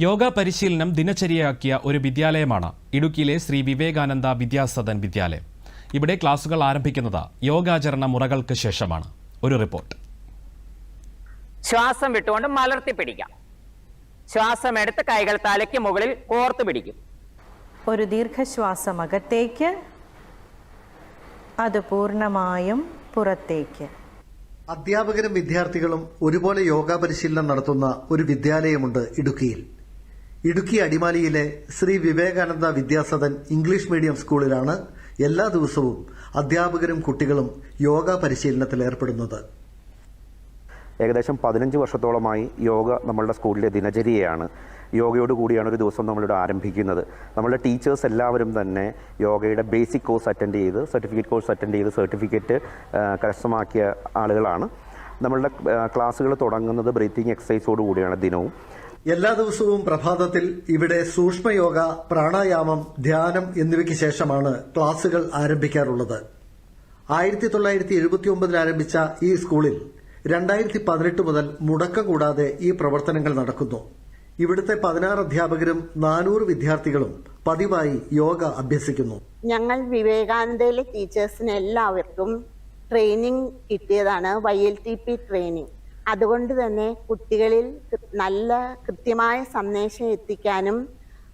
യോഗ പരിശീലനം ദിനചര്യയാക്കിയ ഒരു വിദ്യാലയമാണ് ഇടുക്കിയിലെ ശ്രീ വിവേകാനന്ദ വിദ്യാസദൻ വിദ്യാലയം. ഇവിടെ ക്ലാസുകൾ ആരംഭിക്കുന്നത് യോഗാചരണ മുറകൾക്ക് ശേഷമാണ്. ഒരു റിപ്പോർട്ട്. ശ്വാസം വിട്ടുകൊണ്ട് മലർത്തി പിടിക്കാം. ശ്വാസം എടുത്ത് കൈകൾ തലയ്ക്ക് മുകളിൽ കോർത്ത് പിടിക്കും. ഒരു ദീർഘശ്വാസം അകത്തേക്ക് അത് പൂർണമായും പുറത്തേക്ക്. അധ്യാപകരും വിദ്യാർത്ഥികളും ഒരുപോലെ യോഗ പരിശീലനം നടത്തുന്ന ഒരു വിദ്യാലയമുണ്ട് ഇടുക്കിയിൽ. ഇടുക്കി അടിമാലിയിലെ ശ്രീ വിവേകാനന്ദ വിദ്യാസദൻ ഇംഗ്ലീഷ് മീഡിയം സ്കൂളിലാണ് എല്ലാ ദിവസവും അധ്യാപകരും കുട്ടികളും യോഗ പരിശീലനത്തിൽ ഏർപ്പെടുന്നത്. ഏകദേശം പതിനഞ്ച് വർഷത്തോളമായി യോഗ നമ്മളുടെ സ്കൂളിലെ ദിനചര്യയാണ്. യോഗയോട് കൂടിയാണ് ഒരു ദിവസം നമ്മളിവിടെ ആരംഭിക്കുന്നത്. നമ്മളുടെ ടീച്ചേഴ്സ് എല്ലാവരും തന്നെ യോഗയുടെ ബേസിക് കോഴ്സ് അറ്റൻഡ് ചെയ്ത് സർട്ടിഫിക്കറ്റ് കോഴ്സ് അറ്റൻഡ് ചെയ്ത് സർട്ടിഫിക്കറ്റ് കരസ്ഥമാക്കിയ ആളുകളാണ്. നമ്മളുടെ ക്ലാസ്സുകൾ തുടങ്ങുന്നത് ബ്രീത്തിങ് എക്സസൈസോട് കൂടിയാണ് ദിനവും. എല്ലാ ദിവസവും പ്രഭാതത്തിൽ ഇവിടെ സൂക്ഷ്മയോഗ പ്രാണായാമം ധ്യാനം എന്നിവയ്ക്ക് ശേഷമാണ് ക്ലാസുകൾ ആരംഭിക്കാറുള്ളത്. ആയിരത്തി തൊള്ളായിരത്തി ആരംഭിച്ച ഈ സ്കൂളിൽ രണ്ടായിരത്തി പതിനെട്ട് മുതൽ മുടക്കം കൂടാതെ ഈ പ്രവർത്തനങ്ങൾ നടക്കുന്നു. ഇവിടുത്തെ പതിനാറ് അധ്യാപകരും നാനൂറ് വിദ്യാർത്ഥികളും പതിവായി യോഗ അഭ്യസിക്കുന്നു. ഞങ്ങൾ വിവേകാനന്ദയിലെ ടീച്ചേഴ്സിന് എല്ലാവർക്കും ട്രെയിനിങ് കിട്ടിയതാണ് Y L T P training. അതുകൊണ്ട് തന്നെ കുട്ടികളിൽ നല്ല കൃത്യമായ സന്ദേശം എത്തിക്കാനും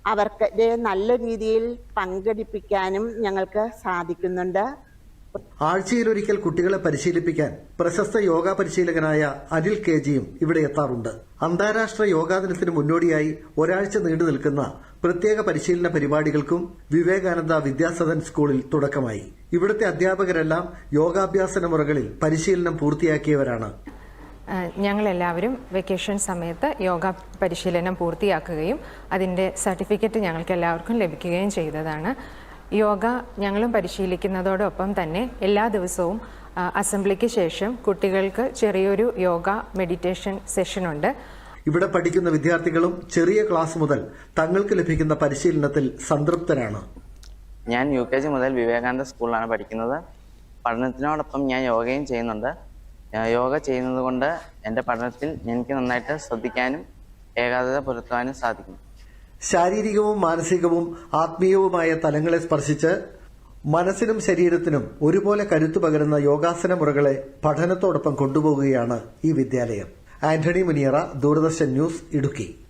അവർക്ക് നല്ല രീതിയിൽ പങ്കെടുപ്പിക്കാനും ഞങ്ങൾക്ക് സാധിക്കുന്നുണ്ട്. ആഴ്ചയിലൊരിക്കൽ കുട്ടികളെ പരിശീലിപ്പിക്കാൻ പ്രശസ്ത യോഗ പരിശീലകനായ അനിൽ കെ ജിയും ഇവിടെ എത്താറുണ്ട്. അന്താരാഷ്ട്ര യോഗാ ദിനത്തിന് മുന്നോടിയായി ഒരാഴ്ച നീണ്ടു നിൽക്കുന്ന പ്രത്യേക പരിശീലന പരിപാടികൾക്കും വിവേകാനന്ദ വിദ്യാസദൻ സ്കൂളിൽ തുടക്കമായി. ഇവിടുത്തെ അധ്യാപകരെല്ലാം യോഗാഭ്യാസന മുറകളിൽ പരിശീലനം പൂർത്തിയാക്കിയവരാണ്. ഞങ്ങളെല്ലാവരും വെക്കേഷൻ സമയത്ത് യോഗ പരിശീലനം പൂർത്തിയാക്കുകയും അതിന്റെ സർട്ടിഫിക്കറ്റ് ഞങ്ങൾക്ക് എല്ലാവർക്കും ലഭിക്കുകയും ചെയ്തതാണ്. യോഗ ഞങ്ങളും പരിശീലിക്കുന്നതോടൊപ്പം തന്നെ എല്ലാ ദിവസവും അസംബ്ലിക്ക് ശേഷം കുട്ടികൾക്ക് ചെറിയൊരു യോഗ മെഡിറ്റേഷൻ സെഷനുണ്ട് ഇവിടെ പഠിക്കുന്ന വിദ്യാർത്ഥികളും ചെറിയ ക്ലാസ് മുതൽ തങ്ങൾക്ക് ലഭിക്കുന്ന പരിശീലനത്തിൽ സംതൃപ്തരാണ്. ഞാൻ യു കെ ജി മുതൽ വിവേകാനന്ദ സ്കൂളിലാണ് പഠിക്കുന്നത്. പഠനത്തിനോടൊപ്പം ഞാൻ യോഗയും ചെയ്യുന്നുണ്ട്. യോഗ ചെയ്യുന്നത് കൊണ്ട് എന്റെ പഠനത്തിൽ എനിക്ക് നന്നായിട്ട് ശ്രദ്ധിക്കാനും ഏകാഗ്രത പുലർത്താനും സാധിക്കും ശാരീരികവും മാനസികവും ആത്മീയവുമായ തലങ്ങളെ സ്പർശിച്ച് മനസ്സിനും ശരീരത്തിനും ഒരുപോലെ കരുത്തു പകരുന്ന യോഗാസന മുറകളെ പഠനത്തോടൊപ്പം കൊണ്ടുപോകുകയാണ് ഈ വിദ്യാലയം. ആന്റണി മുനിയറ ദൂരദർശൻ ന്യൂസ് ഇടുക്കി.